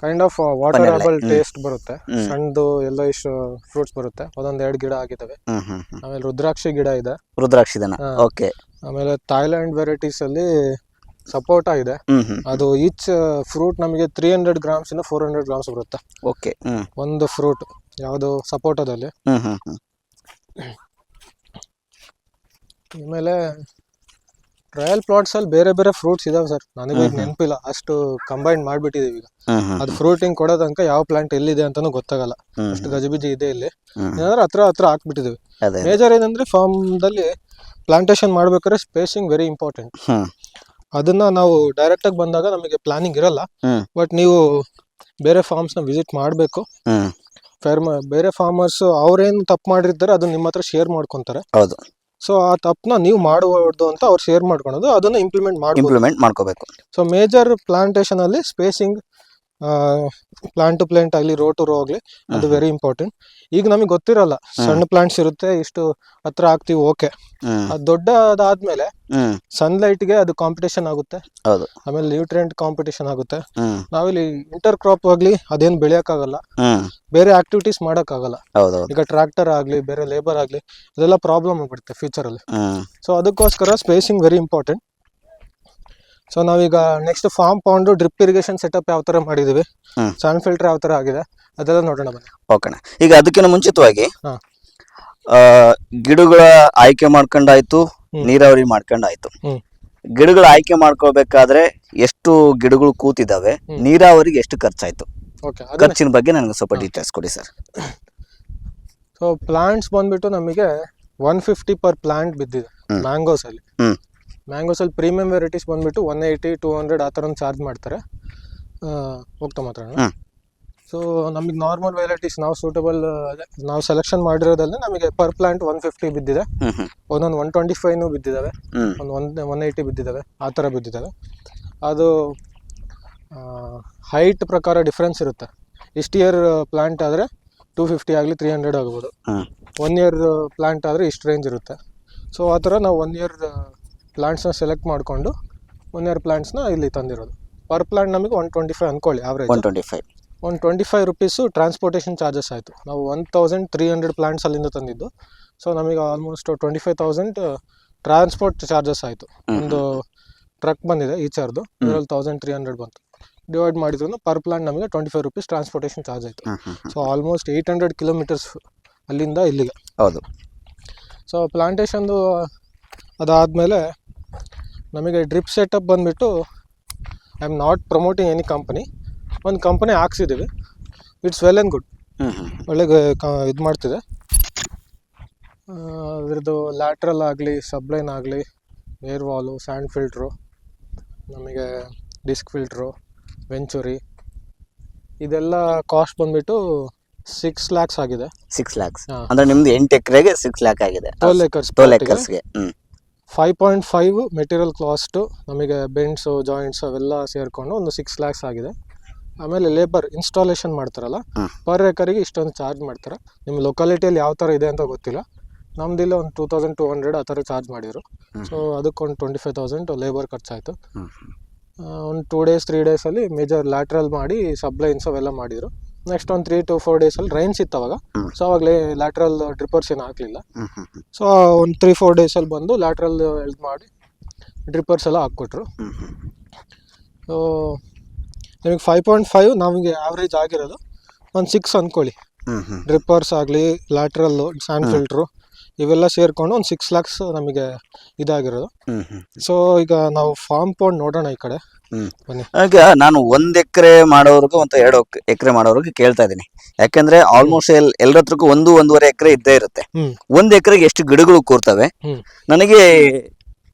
[SPEAKER 1] ಕೈಂಡ್ ಆಫ್ ವಾಟರ್
[SPEAKER 2] ಪನ್ನೀರ್ಲೆ,
[SPEAKER 1] ಟೇಸ್ಟ್ ಬರುತ್ತೆ. ಸಣ್ಣದು ಎಲ್ಲ ಇಷ್ಟು ಫ್ರೂಟ್ಸ್ ಬರುತ್ತೆ. ಒಂದೊಂದ್ ಎರಡು ಗಿಡ
[SPEAKER 2] ಆಗಿದಾವೆ.
[SPEAKER 1] ಆಮೇಲೆ ರುದ್ರಾಕ್ಷಿ ಗಿಡ ಇದೆ.
[SPEAKER 2] ರುದ್ರಾಕ್ಷಿದನ
[SPEAKER 1] ಹಾ.
[SPEAKER 2] ಓಕೆ
[SPEAKER 1] ಆಮೇಲೆ ಥಾಯ್ಲ್ಯಾಂಡ್ ವೆರೈಟೀಸ್ ಅಲ್ಲಿ ಸಪೋಟ ಇದೆ
[SPEAKER 2] ಹ್ಮ್ ಹ್ಮ್.
[SPEAKER 1] ಅದು ಈಚ್ ಫ್ರೂಟ್ ನಮಗೆ ತ್ರೀ ಹಂಡ್ರೆಡ್ ಗ್ರಾಮ್ಸ್ ಇಂದ ಫೋರ್ ಹಂಡ್ರೆಡ್ ಗ್ರಾಮ್ಸ್ ಬರುತ್ತೆ.
[SPEAKER 2] ಓಕೆ
[SPEAKER 1] ಒಂದು ಫ್ರೂಟ್ ಯಾವುದು ಸಪೋಟದಲ್ಲಿ
[SPEAKER 2] ಹ್ಮ್
[SPEAKER 1] ಆಮೇಲೆ ಟ್ರಯಲ್ ಪ್ಲಾಟ್ಸ್ ಅಲ್ಲಿ ಬೇರೆ ಬೇರೆ ಫ್ರೂಟ್ಸ್ ಇದಾವೆ ಸರ್ ನನಗೆ. ನೆನಪಿಲ್ಲ. ಅಷ್ಟು ಕಂಬೈನ್ ಮಾಡ್ಬಿಟ್ಟಿದೀವಿ ಈಗ. ಅದು ಫ್ರೂಟಿಂಗ್ ಕೊಡೋ ತನಕ ಯಾವ ಪ್ಲಾಂಟ್ ಎಲ್ಲಿದೆ ಅಂತಾನು ಗೊತ್ತಾಗಲ್ಲ. ಅಷ್ಟು ಗಜಿಬಿಜಿ ಇದೆ ಇಲ್ಲಿ. ಏನಂದ್ರೆ ಹತ್ರ ಹತ್ರ ಹಾಕ್ಬಿಟ್ಟಿದೀವಿ. ಮೇಜರ್ ಏನಂದ್ರೆ ಫಾರ್ಮ್ ದಲ್ಲಿ ಪ್ಲಾಂಟೇಶನ್ ಮಾಡ್ಬೇಕಾದ್ರೆ ಸ್ಪೇಸಿಂಗ್ ವೆರಿ ಇಂಪಾರ್ಟೆಂಟ್ ಅದನ್ನ ನಾವು ಡೈರೆಕ್ಟ್ ಆಗಿ ಬಂದಾಗ ನಮಗೆ ಪ್ಲಾನಿಂಗ್ ಇರಲ್ಲ.
[SPEAKER 2] ಹ್ಮ್.
[SPEAKER 1] ಬಟ್ ನೀವು ಬೇರೆ ಫಾರ್ಮ್ಸ್ನ ವಿಸಿಟ್ ಮಾಡಬೇಕು.
[SPEAKER 2] ಹ್ಮ್.
[SPEAKER 1] ಫಾರ್ಮ ಬೇರೆ ಫಾರ್ಮರ್ಸ್ ಅವ್ರೇನು ತಪ್ಪು ಮಾಡಿರ್ತಾರೆ ಅದನ್ನ ನಿಮ್ಮ ಹತ್ರ ಶೇರ್ ಮಾಡ್ಕೊಂತಾರೆ.
[SPEAKER 2] ಹೌದು.
[SPEAKER 1] ಸೊ ಆ ತಪ್ಪನ್ನ ನೀವು ಮಾಡಬಾರ್ದು ಅಂತ ಅವ್ರು ಶೇರ್ ಮಾಡ್ಕೊಳೋದು ಅದನ್ನ ಇಂಪ್ಲಿಮೆಂಟ್ ಮಾಡ್ಬೋದು.
[SPEAKER 2] ಇಂಪ್ಲಿಮೆಂಟ್ ಮಾಡ್ಕೋಬೇಕು.
[SPEAKER 1] ಸೊ ಮೇಜರ್ ಪ್ಲಾಂಟೇಶನ್ ಅಲ್ಲಿ ಸ್ಪೇಸಿಂಗ್ ಪ್ಲಾಂಟ್ ಟು ಪ್ಲಾಂಟ್ ಆಗಲಿ ರೋ ಟು ರೋ ಆಗಲಿ ಅದು ವೆರಿ ಇಂಪಾರ್ಟೆಂಟ್ ಈಗ ನಮಗೆ ಗೊತ್ತಿರಲ್ಲ ಸಣ್ಣ ಪ್ಲಾಂಟ್ಸ್ ಇರುತ್ತೆ ಇಷ್ಟು ಹತ್ರ ಹಾಕ್ತಿವಿ ಓಕೆ ಅದು ದೊಡ್ಡದಾದ್ಮೇಲೆ
[SPEAKER 2] ಸನ್ಲೈಟ್
[SPEAKER 1] ಸನ್ಲೈಟ್ಗೆ ಅದು ಕಾಂಪಿಟೇಷನ್ ಆಗುತ್ತೆ. ಆಮೇಲೆ ನ್ಯೂಟ್ರಿಯೆಂಟ್ ಕಾಂಪಿಟೇಷನ್ ಆಗುತ್ತೆ. ನಾವಿಲ್ಲಿ ಇಂಟರ್ ಕ್ರಾಪ್ ಆಗಲಿ ಅದೇನು ಬೆಳೆಯೋಕ್ಕಾಗಲ್ಲ ಬೇರೆ ಆಕ್ಟಿವಿಟೀಸ್ ಮಾಡೋಕ್ಕಾಗಲ್ಲ. ಈಗ ಟ್ರ್ಯಾಕ್ಟರ್ ಆಗಲಿ ಬೇರೆ ಲೇಬರ್ ಆಗಲಿ ಅದೆಲ್ಲ ಪ್ರಾಬ್ಲಮ್ ಆಗ್ಬಿಡುತ್ತೆ ಫ್ಯೂಚರ್
[SPEAKER 2] ಅಲ್ಲಿ.
[SPEAKER 1] ಸೊ ಅದಕ್ಕೋಸ್ಕರ ಸ್ಪೇಸಿಂಗ್ ವೆರಿ ಇಂಪಾರ್ಟೆಂಟ್ ಸೊ ನಾವೀಗ next farm pond drip irrigation setup ಯಾವ ತರ
[SPEAKER 2] ಮಾಡಿದೀವಿ?
[SPEAKER 1] ಸನ್ ಫಿಲ್ಟರ್ ಯಾವ ತರ ಆಗಿದೆ? ಅದೆಲ್ಲ ನೋಡೋಣ ಬನ್ನಿ.
[SPEAKER 2] ಓಕೆ ಈಗ ಅದಕ್ಕಿಂತ ಮುಂಚಿತವಾಗಿ ಗಿಡಗಳ ಆಯ್ಕೆ ಮಾಡ್ಕೊಂಡಾಯ್ತು. ನೀರಾವರಿ ಮಾಡ್ಕೊಂಡಾಯ್ತು. ಗಿಡಗಳ ಆಯ್ಕೆ ಮಾಡ್ಕೋಬೇಕಾದ್ರೆ ಎಷ್ಟು ಗಿಡಗಳು ಕೂತಿದಾವೆ. ನೀರಾವರಿಗೆ ಎಷ್ಟು ಖರ್ಚಾಯ್ತು? ಖರ್ಚಿನ ಬಗ್ಗೆ ನನಗೆ ಸ್ವಲ್ಪ ಡೀಟೇಲ್ಸ್ ಕೊಡಿ ಸರ್
[SPEAKER 1] ಸೊ ಪ್ಲಾಂಟ್ಸ್ ಬಂದ್ಬಿಟ್ಟು ನಮಗೆ ಒನ್ ಫಿಫ್ಟಿ ಪರ್ ಪ್ಲಾಂಟ್ ಬಿದ್ದಿದೆ. ಮ್ಯಾಂಗೋಸ್ ಅಲ್ಲಿ.
[SPEAKER 2] ಹ್ಮ್.
[SPEAKER 1] ಮ್ಯಾಂಗೋಸ್ ಅಲ್ಲಿ ಪ್ರೀಮಿಯಂ ವೆರೈಟೀಸ್ ಬಂದ್ಬಿಟ್ಟು ಒನ್ ಏಯ್ಟಿ ಟೂ ಹಂಡ್ರೆಡ್ ಆ ಥರ ಚಾರ್ಜ್ ಮಾಡ್ತಾರೆ. ಹೋಗ್ತಾ
[SPEAKER 2] ಮಾತ್ರ
[SPEAKER 1] ಸೊ ನಮಗೆ ನಾರ್ಮಲ್ ವೆರೈಟೀಸ್ ನಾವು ಸೂಟಬಲ್ ನಾವು ಸೆಲೆಕ್ಷನ್ ಮಾಡಿರೋದಲ್ಲೇ ನಮಗೆ ಪರ್ ಪ್ಲಾಂಟ್ ಒನ್ ಫಿಫ್ಟಿ ಬಿದ್ದಿದೆ. ಒಂದೊಂದು ಒನ್ ಟ್ವೆಂಟಿ ಫೈವ್ನು ಬಿದ್ದಿದ್ದಾವೆ ಒಂದು ಒನ್ ಒನ್ ಏಯ್ಟಿ ಬಿದ್ದಿದ್ದಾವೆ ಆ ಥರ ಬಿದ್ದಿದ್ದಾವೆ ಅದು ಹೈಟ್ ಪ್ರಕಾರ ಡಿಫ್ರೆನ್ಸ್ ಇರುತ್ತೆ. ಇಷ್ಟು ಇಯರ್ ಪ್ಲಾಂಟ್ ಆದರೆ ಟೂ ಫಿಫ್ಟಿ ಆಗಲಿ ತ್ರೀ ಹಂಡ್ರೆಡ್ ಆಗ್ಬೋದು. ಒನ್ ಇಯರ್ ಪ್ಲಾಂಟ್ ಆದರೆ ಇಷ್ಟು ರೇಂಜ್ ಇರುತ್ತೆ. ಸೊ ಆ ಥರ ನಾವು ಒನ್ ಇಯರ್ ಪ್ಲಾಂಟ್ಸ್ನ ಸೆಲೆಕ್ಟ್ ಮಾಡಿಕೊಂಡು ಒನ್ ಪ್ಲ್ಯಾಂಟ್ಸ್ನ ಪ್ಲಾಂಟ್ಸ್ನ ಇಲ್ಲಿ ತಂದಿರೋದು. ಪರ್ ಪ್ಲಾಂಟ್ ನಮಗೆ ಒನ್ ಟ್ವೆಂಟಿ ಫೈವ್ ಅಂದ್ಕೊಳ್ಳಿ average
[SPEAKER 2] one twenty five
[SPEAKER 1] one twenty five rupees transportation charges ಆಯಿತು. ನಾವು one thousand three hundred plants ಅಲ್ಲಿಂದ ತಂದಿದ್ದು. ಸೊ ನಮಗೆ almost twenty five thousand transport charges ಆಯಿತು. ಒಂದು ಟ್ರಕ್ ಬಂದಿದೆ ಈಚರ್ದು ಇದರಲ್ಲಿ ತೌಸಂಡ್ ತ್ರೀ ಹಂಡ್ರೆಡ್ ಬಂತು. ಡಿವೈಡ್ ಮಾಡಿದ್ರು ಪರ್ ಪ್ಲಾಂಟ್ ನಮಗೆ twenty five rupees transportation charge ಆಯಿತು. So almost eight hundred kilometres ಅಲ್ಲಿಂದ ಇಲ್ಲಿಗೆ.
[SPEAKER 2] ಹೌದು.
[SPEAKER 1] ಸೊ ಪ್ಲಾಂಟೇಶನ್ದು ಅದಾದಮೇಲೆ ನಮಗೆ ಡ್ರಿಪ್ ಸೆಟಪ್ ಬಂದುಬಿಟ್ಟು I am not promoting any company. ಒಂದು ಕಂಪನಿ ಹಾಕ್ಸಿದ್ದೀವಿ ಇಟ್ಸ್ ವೆಲ್ ಆ್ಯಂಡ್ ಗುಡ್. ಒಳ್ಳೆ ಇದು ಮಾಡ್ತಿದೆ. ಅದರದ್ದು ಲ್ಯಾಟ್ರಲ್ ಆಗಲಿ ಸಬ್ಲೈನ್ ಆಗಲಿ ಏರ್ ವಾಲು ಸ್ಯಾಂಡ್ ಫಿಲ್ಟ್ರು ನಮಗೆ ಡಿಸ್ಕ್ ಫಿಲ್ಟ್ರು ವೆಂಚುರಿ ಇದೆಲ್ಲ ಕಾಸ್ಟ್ ಬಂದುಬಿಟ್ಟು ಸಿಕ್ಸ್ ಲ್ಯಾಕ್ಸ್ ಆಗಿದೆ.
[SPEAKER 2] ಸಿಕ್ಸ್ ಲ್ಯಾಕ್ಸ್. ಅಂದರೆ ನಿಮ್ದು ಎಂಟು ಎಕರೆಗೆ ಸಿಕ್ಸ್ ಲ್ಯಾಕ್ ಆಗಿದೆ.
[SPEAKER 1] ಟೋಲ್ ಏಕರ್ಸ್
[SPEAKER 2] ಟೋಲ್ ಎಕರ್ಸ್ಗೆ. ಹ್ಮ್.
[SPEAKER 1] Five point five material cost ನಮಗೆ ಬೆಂಡ್ಸು ಜಾಯಿಂಟ್ಸು ಅವೆಲ್ಲ ಸೇರಿಕೊಂಡು ಒಂದು ಸಿಕ್ಸ್ ಲ್ಯಾಕ್ಸ್ ಆಗಿದೆ. ಆಮೇಲೆ ಲೇಬರ್ ಇನ್ಸ್ಟಾಲೇಷನ್ ಮಾಡ್ತಾರಲ್ಲ. ಪರ್ ಏಕರಿಗೆ ಇಷ್ಟೊಂದು ಚಾರ್ಜ್ ಮಾಡ್ತಾರೆ. ನಿಮ್ಮ ಲೊಕಾಲಿಟಿಯಲ್ಲಿ ಯಾವ ಥರ ಇದೆ ಅಂತ ಗೊತ್ತಿಲ್ಲ. ನಮ್ದಿಲ್ಲ ಒಂದು ಟೂ ತೌಸಂಡ್ ಟೂ ಹಂಡ್ರೆಡ್ ಆ ಥರ ಚಾರ್ಜ್ ಮಾಡಿದ್ರು. ಸೊ ಅದಕ್ಕೊಂದು ಟ್ವೆಂಟಿ ಫೈವ್ ತೌಸಂಡ್ ಲೇಬರ್ ಖರ್ಚಾಯಿತು ಒಂದು ಟೂ ಡೇಸ್ ತ್ರೀ ಡೇಸಲ್ಲಿ ಮೇಜರ್ ಲ್ಯಾಟ್ರಲ್ ಮಾಡಿ ಸಬ್ಲೈನ್ಸ್ ಅವೆಲ್ಲ ಮಾಡಿದ್ರು. ನೆಕ್ಸ್ಟ್ ಒಂದು ತ್ರೀ ಟು ಫೋರ್ ಡೇಸಲ್ಲಿ ರೈನ್ಸ್ ಇತ್ತು ಅವಾಗ. ಸೊ ಅವಾಗಲೇ ಲ್ಯಾಟ್ರಲ್ ಡ್ರಿಪ್ಪರ್ಸ್ ಏನು ಹಾಕ್ಲಿಲ್ಲ. ಸೊ ಒಂದು ತ್ರೀ ಫೋರ್ ಡೇಸಲ್ಲಿ ಬಂದು ಲ್ಯಾಟ್ರಲ್ ಎಲ್ತ್ ಮಾಡಿ ಡ್ರಿಪ್ಪರ್ಸ್ ಎಲ್ಲ ಹಾಕ್ಕೊಟ್ರು ಸೊ ನಿಮಗೆ ಫೈವ್ ಪಾಯಿಂಟ್ ಫೈವ್ ನಮಗೆ ಆವ್ರೇಜ್ ಆಗಿರೋದು. ಒಂದು ಸಿಕ್ಸ್ ಅಂದ್ಕೊಳ್ಳಿ ಡ್ರಿಪ್ಪರ್ಸ್ ಆಗಲಿ ಲ್ಯಾಟ್ರಲ್ಲು ಸ್ಯಾಂಡ್ ಫಿಲ್ಟ್ರು ಇವೆಲ್ಲ ಸೇರ್ಕೊಂಡು ಒಂದು ಸಿಕ್ಸ್ ಲ್ಯಾಕ್ಸ್ ನಮಗೆ ಇದಾಗಿರೋದು. ಸೊ ಈಗ ನಾವು ಫಾರ್ಮ್ ಪೌಂಡ್ ನೋಡೋಣ ಈ ಕಡೆ. ಬನ್ನಿ.
[SPEAKER 2] ಈಗ ನಾನು ಒಂದ್ ಎಕರೆ ಮಾಡೋರ್ಗು ಮತ್ತು ಎರಡು ಎಕರೆ ಮಾಡೋರ್ಗು ಕೇಳ್ತಾ ಇದೀನಿ ಯಾಕಂದ್ರೆ ಆಲ್ಮೋಸ್ಟ್ ಎಲ್ ಎಲ್ಲರತ್ರಕ್ಕೂ ಒಂದು ಒಂದೂವರೆ ಎಕರೆ ಇದ್ದೇ ಇರುತ್ತೆ. ಒಂದ್ ಎಕರೆಗೆ ಎಷ್ಟು ಗಿಡಗಳು ಕೂರ್ತವೆ ನನಗೆ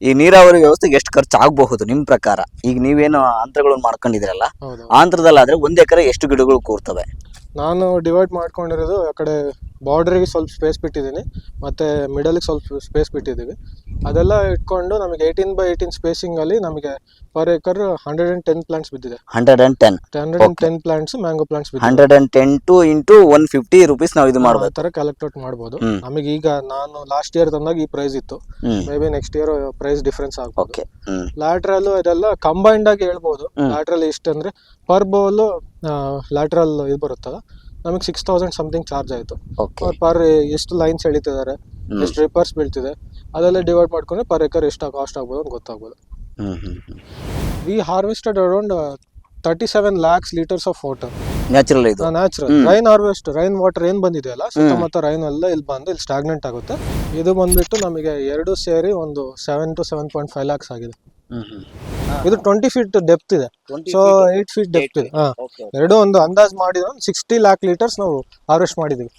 [SPEAKER 2] ಈ ನೀರಾವರಿ ವ್ಯವಸ್ಥೆಗೆ ಎಷ್ಟು ಖರ್ಚು ಆಗಬಹುದು ನಿಮ್ ಪ್ರಕಾರ? ಈಗ ನೀವೇನು ಅಂತರಗಳನ್ನು ಮಾಡ್ಕೊಂಡಿದಿರಲ್ಲ
[SPEAKER 1] ಹೌದು.
[SPEAKER 2] ಆಂಧ್ರದಲ್ಲಾದ್ರೆ ಒಂದ್ ಎಕರೆ ಎಷ್ಟು ಗಿಡಗಳು ಕೂರ್ತವೆ?
[SPEAKER 1] ನಾನು ಡಿವೈಡ್ ಮಾಡ್ಕೊಂಡಿರೋದು ಆ ಕಡೆ ಬಾರ್ಡ್ರಿಗೆ ಸ್ವಲ್ಪ ಸ್ಪೇಸ್ ಬಿಟ್ಟಿದ್ದೀನಿ. ಮತ್ತು ಮಿಡಲಿಗೆ ಸ್ವಲ್ಪ ಸ್ಪೇಸ್ ಬಿಟ್ಟಿದ್ದೀವಿ. ಅದೆಲ್ಲ ಇಟ್ಕೊಂಡು ನಮಗೆ ಏಯ್ಟೀನ್ ಬೈ ಏಯ್ಟೀನ್ ಸ್ಪೇಸಿಂಗಲ್ಲಿ ನಮಗೆ per acre hundred and ten plants ಬಿದ್ದಿದೆ.
[SPEAKER 2] Hundred and ten
[SPEAKER 1] hundred and ten plants mango plants ಬಿದ್ದಿದೆ.
[SPEAKER 2] Hundred and ten to into one fifty rupees ನಾವು ಇದು
[SPEAKER 1] ಆ
[SPEAKER 2] ಮಾಡ್ಬೋದು.
[SPEAKER 1] ಥರ ಔಟ್ ಮಾಡ್ಬೋದು. ನಮಗೆ ಈಗ ನಾನು ಲಾಸ್ಟ್ ಇಯರ್ ತಂದಾಗ ಈ ಪ್ರೈಸ್ ಇತ್ತು. Maybe next year price difference ಆಗ್ಬೋದು. ಲ್ಯಾಟ್ರಲ್ ಇದೆಲ್ಲ ಕಂಬೈಂಡ್ ಆಗಿ ಹೇಳ್ಬೋದು.
[SPEAKER 2] ಲ್ಯಾಟ್ರಲ್ಲಿ
[SPEAKER 1] ಲ್ಯಾಟ್ರಲ್ ಇಷ್ಟಂದ್ರೆ ಪರ್ ಬೌಲು ಲ್ಯಾಟ್ರಲ್ ಇದು ಬರುತ್ತಲ್ಲ ನಮಗೆ ಸಿಕ್ಸ್ ತೌಸಂಡ್ ಸಮಥಿಂಗ್ ಚಾರ್ಜ್ ಆಯಿತು.
[SPEAKER 2] ಓಕೆ
[SPEAKER 1] ಪರ್ ಎಷ್ಟು ಲೈನ್ಸ್ ಎಳಿತಿದ್ದಾರೆ ಎಷ್ಟು ರಿಪರ್ಸ್ ಬೀಳ್ತಿದೆ ಅದೆಲ್ಲ ಡಿವೈಡ್ ಮಾಡ್ಕೊಂಡ್ರೆ ಪರ್ ಎಕರ್ ಎಷ್ಟು ಕಾಸ್ಟ್ ಆಗ್ಬೋದು ಅಂತ ಗೊತ್ತಾಗ್ಬೋದು.
[SPEAKER 2] Hmm hmm hmm.
[SPEAKER 1] We harvested around thirty seven lakhs litres of water
[SPEAKER 2] natural ಇದು.
[SPEAKER 1] Natural rain harvest rain water ಏನು ಬಂದಿದೆಯಲ್ಲ ಸುತ್ತಮುತ್ತ ರೈನ್ ಎಲ್ಲ ಇಲ್ಲಿ ಬಂದು ಇಲ್ಲಿ ಸ್ಟಾಗ್ನೆಂಟ್ ಆಗುತ್ತೆ. ಇದು ಬಂದ್ಬಿಟ್ಟು ನಮಗೆ ಎರಡು ಸೇರಿ ಒಂದು seven to seven point five lakhs ಆಗಿದೆ. ಇದು ಟ್ವೆಂಟಿ ಫೀಟ್ ಡೆಪ್ತ್ ಇದೆ. ಸೊ ಏಟ್ ಫೀಟ್ ಡೆಪ್ತ್ ಇದೆ. ಎರಡು ಒಂದು ಅಂದಾಜ್ ಮಾಡಿದ್ರೆ ಸಿಕ್ಸ್ಟಿ ಲ್ಯಾಕ್ ಲೀಟರ್ಸ್ ನಾವು ಹಾರ್ವೆಸ್ಟ್ ಮಾಡಿದೀವಿ.